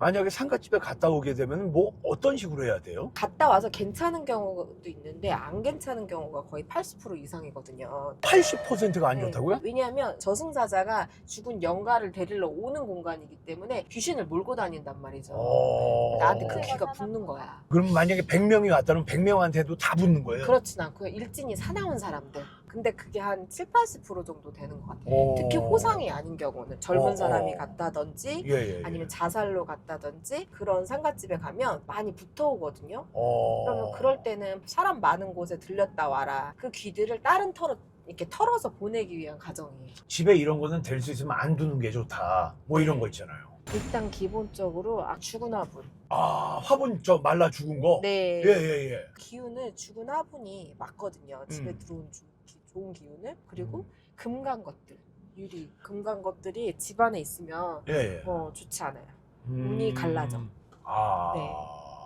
만약에 상가집에 갔다 오게 되면 뭐 어떤 식으로 해야 돼요? 갔다 와서 괜찮은 경우도 있는데 안 괜찮은 경우가 거의 80% 이상이거든요. 80%가 안 좋다고요? 네. 왜냐하면 저승사자가 죽은 영가를 데리러 오는 공간이기 때문에 귀신을 몰고 다닌단 말이죠. 어... 나한테 그 기가 붙는 거야. 그럼 만약에 100명이 왔다면 100명한테도 다 붙는 거예요? 그렇진 않고요. 일진이 사나운 사람들. 근데 그게 한 7, 80% 정도 되는 것 같아요. 어. 특히 호상이 아닌 경우는 젊은 어, 사람이 어. 갔다든지 예, 예, 예. 아니면 자살로 갔다든지 그런 상가집에 가면 많이 붙어오거든요. 어... 그러면 그럴 때는 사람 많은 곳에 들렸다 와라. 그 귀들을 다른 털어 이렇게 털어서 보내기 위한 가정이에요. 집에 이런 거는 될 수 있으면 안 두는 게 좋다. 뭐 이런 거 있잖아요. 일단 기본적으로 아, 죽은 화분. 아, 화분 저 말라 죽은 거? 네. 예, 예, 예. 기운을 죽은 화분이 맞거든요. 집에 음. 들어온 주- 기- 좋은 기운을. 그리고 금간 것들, 유리, 금간 것들이 집안에 있으면 예, 예. 어, 좋지 않아요. 음. 운이 갈라져. 아. 네.